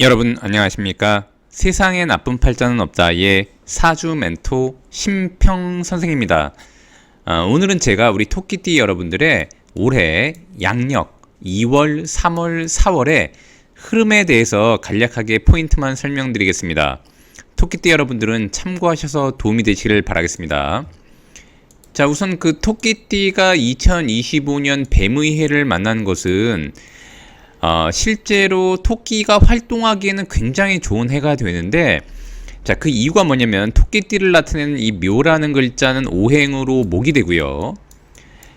여러분 안녕하십니까? 세상에 나쁜 팔자는 없다의 사주 멘토 심평 선생입니다. 어, 오늘은 제가 우리 토끼띠 여러분들의 올해 양력 2월, 3월, 4월의 흐름에 대해서 간략하게 포인트만 설명드리겠습니다. 토끼띠 여러분들은 참고하셔서 도움이 되시길 바라겠습니다. 자, 우선 그 토끼띠가 2025년 뱀의 해를 만난 것은 어, 실제로 토끼가 활동하기에는 굉장히 좋은 해가 되는데 자, 그 이유가 뭐냐면 토끼띠를 나타내는 이 묘라는 글자는 오행으로 목이 되고요.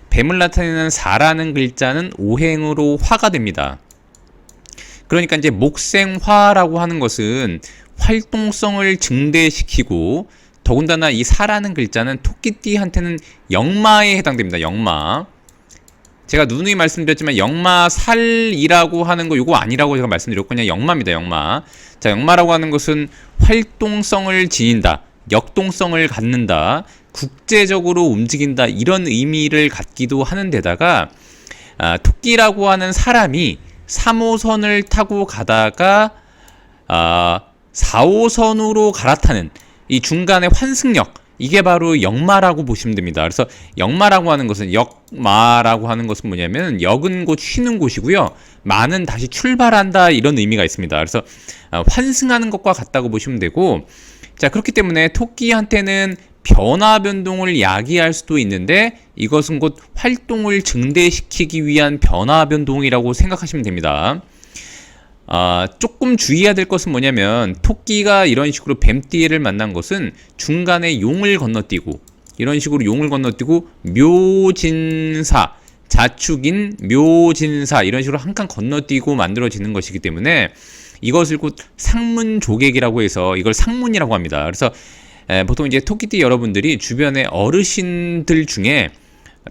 뱀을 나타내는 사라는 글자는 오행으로 화가 됩니다. 그러니까 이제 목생화라고 하는 것은 활동성을 증대시키고 더군다나 이 사라는 글자는 토끼띠한테는 영마에 해당됩니다. 영마. 제가 누누이 말씀드렸지만 영마 살이라고 하는 거 요거 아니라고 제가 말씀드렸고 그냥 영마입니다. 영마. 자, 영마라고 하는 것은 활동성을 지닌다. 역동성을 갖는다. 국제적으로 움직인다. 이런 의미를 갖기도 하는 데다가 아, 토끼라고 하는 사람이 3호선을 타고 가다가 아, 4호선으로 갈아타는 이 중간의 환승역 이게 바로 역마라고 보시면 됩니다. 그래서 역마라고 하는 것은 역 마라고 하는 것은 뭐냐면 역은 곧 쉬는 곳이고요. 마는 다시 출발한다 이런 의미가 있습니다. 그래서 아, 환승하는 것과 같다고 보시면 되고 자 그렇기 때문에 토끼한테는 변화 변동을 야기할 수도 있는데 이것은 곧 활동을 증대시키기 위한 변화 변동이라고 생각하시면 됩니다. 아, 조금 주의해야 될 것은 뭐냐면 토끼가 이런 식으로 뱀띠를 만난 것은 중간에 용을 건너뛰고 이런 식으로 용을 건너뛰고 묘진사 자축인 묘진사 이런 식으로 한 칸 건너뛰고 만들어지는 것이기 때문에 이것을 곧 상문 조객이라고 해서 이걸 상문이라고 합니다. 그래서 에, 보통 이제 토끼띠 여러분들이 주변에 어르신들 중에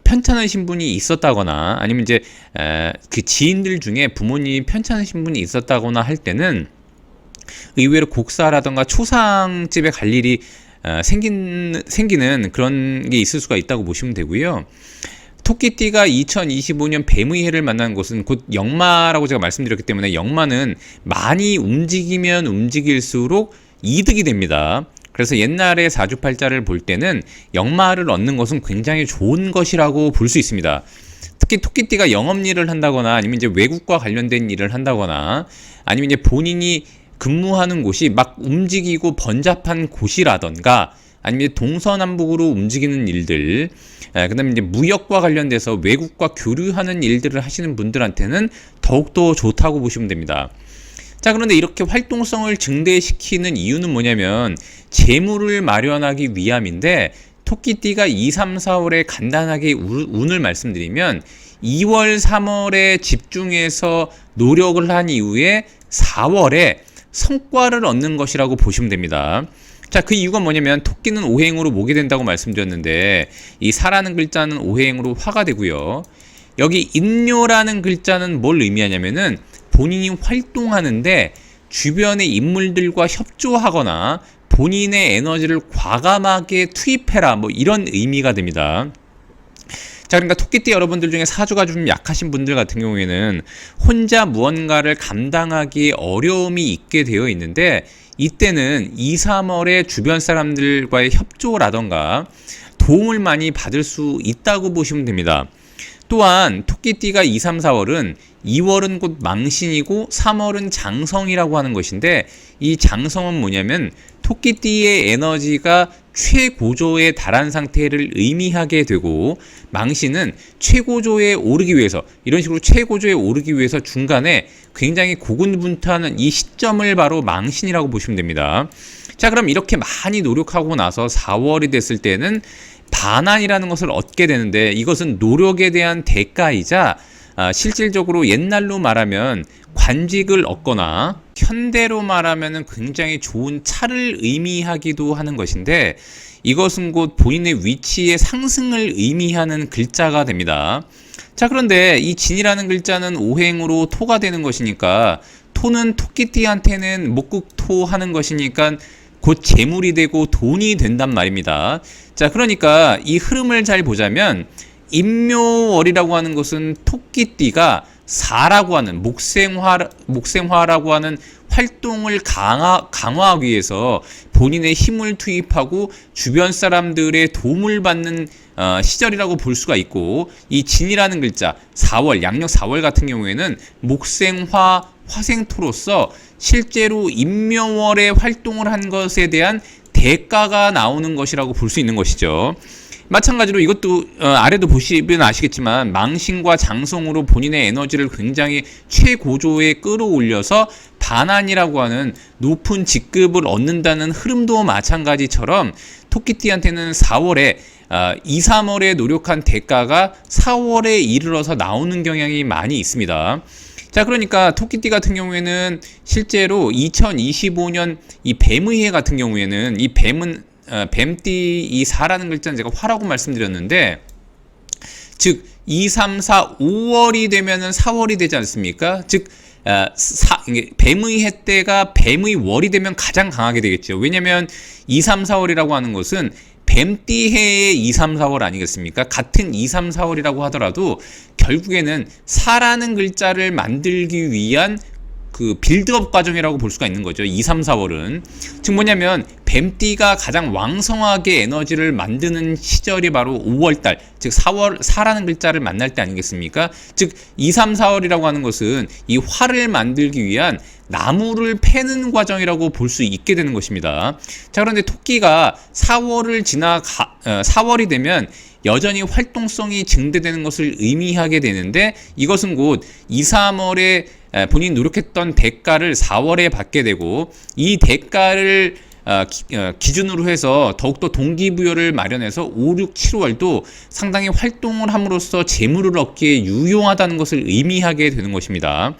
편찮으신 분이 있었다거나 아니면 이제 에, 그 지인들 중에 부모님이 편찮으신 분이 있었다거나 할 때는 의외로 곡사라던가 초상집에 갈 일이 어, 생긴, 생기는 그런 게 있을 수가 있다고 보시면 되고요. 토끼띠가 2025년 뱀의 해를 만난 곳은 곧 역마라고 제가 말씀드렸기 때문에 역마는 많이 움직이면 움직일수록 이득이 됩니다. 그래서 옛날에 사주팔자를 볼 때는 역마를 얻는 것은 굉장히 좋은 것이라고 볼 수 있습니다. 특히 토끼띠가 영업 일을 한다거나 아니면 이제 외국과 관련된 일을 한다거나 아니면 이제 본인이 근무하는 곳이 막 움직이고 번잡한 곳이라던가 아니면 동서남북으로 움직이는 일들, 그 다음에 이제 무역과 관련돼서 외국과 교류하는 일들을 하시는 분들한테는 더욱더 좋다고 보시면 됩니다. 자, 그런데 이렇게 활동성을 증대시키는 이유는 뭐냐면 재물을 마련하기 위함인데 토끼띠가 2, 3, 4월에 간단하게 운을 말씀드리면 2월, 3월에 집중해서 노력을 한 이후에 4월에 성과를 얻는 것이라고 보시면 됩니다. 자, 그 이유가 뭐냐면 토끼는 오행으로 목이 된다고 말씀드렸는데 이 사라는 글자는 오행으로 화가 되고요. 여기 인묘라는 글자는 뭘 의미하냐면은 본인이 활동하는데 주변의 인물들과 협조하거나 본인의 에너지를 과감하게 투입해라 뭐 이런 의미가 됩니다. 자, 그러니까 토끼띠 여러분들 중에 사주가 좀 약하신 분들 같은 경우에는 혼자 무언가를 감당하기 어려움이 있게 되어 있는데 이때는 2, 3월에 주변 사람들과의 협조라던가 도움을 많이 받을 수 있다고 보시면 됩니다. 또한 토끼띠가 2, 3, 4월은 2월은 곧 망신이고 3월은 장성이라고 하는 것인데 이 장성은 뭐냐면 토끼띠의 에너지가 최고조에 달한 상태를 의미하게 되고 망신은 최고조에 오르기 위해서 이런 식으로 최고조에 오르기 위해서 중간에 굉장히 고군분투하는 이 시점을 바로 망신이라고 보시면 됩니다. 자 그럼 이렇게 많이 노력하고 나서 4월이 됐을 때는 반환이라는 것을 얻게 되는데 이것은 노력에 대한 대가이자 아, 실질적으로 옛날로 말하면 관직을 얻거나 현대로 말하면 굉장히 좋은 차를 의미하기도 하는 것인데 이것은 곧 본인의 위치의 상승을 의미하는 글자가 됩니다. 자 그런데 이 진이라는 글자는 오행으로 토가 되는 것이니까 토는 토끼띠한테는 목국토 하는 것이니까 곧 재물이 되고 돈이 된단 말입니다. 자 그러니까 이 흐름을 잘 보자면 임묘월이라고 하는 것은 토끼띠가 4라고 하는 목생화 목생화라고 하는 활동을 강화 강화하기 위해서 본인의 힘을 투입하고 주변 사람들의 도움을 받는 어, 시절이라고 볼 수가 있고 이 진이라는 글자 4월 양력 4월 같은 경우에는 목생화 화생토로서 실제로 인묘월에 활동을 한 것에 대한 대가가 나오는 것이라고 볼 수 있는 것이죠. 마찬가지로 이것도 어, 아래도 보시면 아시겠지만 망신과 장성으로 본인의 에너지를 굉장히 최고조에 끌어올려서 반환이라고 하는 높은 직급을 얻는다는 흐름도 마찬가지처럼 토끼띠한테는 4월에 어, 2, 3월에 노력한 대가가 4월에 이르러서 나오는 경향이 많이 있습니다. 자, 그러니까 토끼띠 같은 경우에는 실제로 2025년 이 뱀의해 같은 경우에는 이 뱀은 어, 뱀띠 이 4라는 글자는 제가 화라고 말씀드렸는데 즉 2, 3, 4, 5월이 되면은 4월이 되지 않습니까? 즉 어, 사, 뱀의 해 때가 뱀의 월이 되면 가장 강하게 되겠죠. 왜냐면 2, 3, 4월이라고 하는 것은 뱀띠 해의 2, 3, 4월 아니겠습니까? 같은 2, 3, 4월이라고 하더라도 결국에는 사라는 글자를 만들기 위한 그 빌드업 과정이라고 볼 수가 있는 거죠. 2, 3, 4월은. 즉 뭐냐면 뱀띠가 가장 왕성하게 에너지를 만드는 시절이 바로 5월 달, 즉 4월 사라는 글자를 만날 때 아니겠습니까? 즉 2, 3, 4월이라고 하는 것은 이 활을 만들기 위한 나무를 패는 과정이라고 볼 수 있게 되는 것입니다. 자, 그런데 토끼가 4월을 지나 가, 어, 4월이 되면 여전히 활동성이 증대되는 것을 의미하게 되는데 이것은 곧 2, 3월에 본인이 노력했던 대가를 4월에 받게 되고 이 대가를 어, 기, 어, 기준으로 해서 더욱더 동기부여를 마련해서 5, 6, 7월도 상당히 활동을 함으로써 재물을 얻기에 유용하다는 것을 의미하게 되는 것입니다.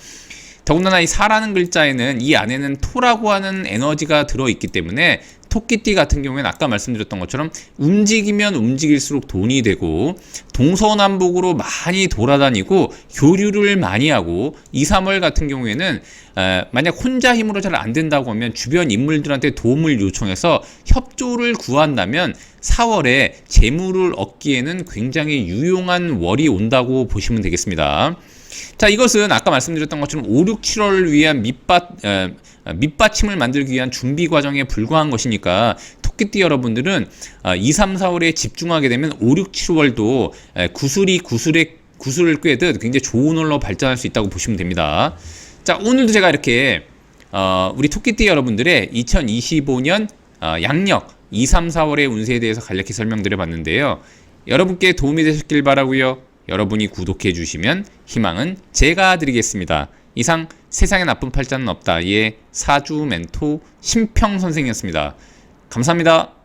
더군다나 이 사라는 글자에는 이 안에는 토라고 하는 에너지가 들어있기 때문에 토끼띠 같은 경우에는 아까 말씀드렸던 것처럼 움직이면 움직일수록 돈이 되고 동서남북으로 많이 돌아다니고 교류를 많이 하고 2, 3월 같은 경우에는 에, 만약 혼자 힘으로 잘 안 된다고 하면 주변 인물들한테 도움을 요청해서 협조를 구한다면 4월에 재물을 얻기에는 굉장히 유용한 월이 온다고 보시면 되겠습니다. 자, 이것은 아까 말씀드렸던 것처럼 5, 6, 7월을 위한 밑받, 에, 밑받침을 만들기 위한 준비 과정에 불과한 것이니까 토끼띠 여러분들은 2, 3, 4월에 집중하게 되면 5, 6, 7월도 구슬이 구슬에 구슬을 꿰듯 굉장히 좋은 월로 발전할 수 있다고 보시면 됩니다. 자, 오늘도 제가 이렇게 어, 우리 토끼띠 여러분들의 2025년 어, 양력 2, 3, 4월의 운세에 대해서 간략히 설명드려 봤는데요. 여러분께 도움이 되셨길 바라고요. 여러분이 구독해 주시면 희망은 제가 드리겠습니다. 이상 세상에 나쁜 팔자는 없다의 사주 멘토 심평 선생이었습니다. 감사합니다.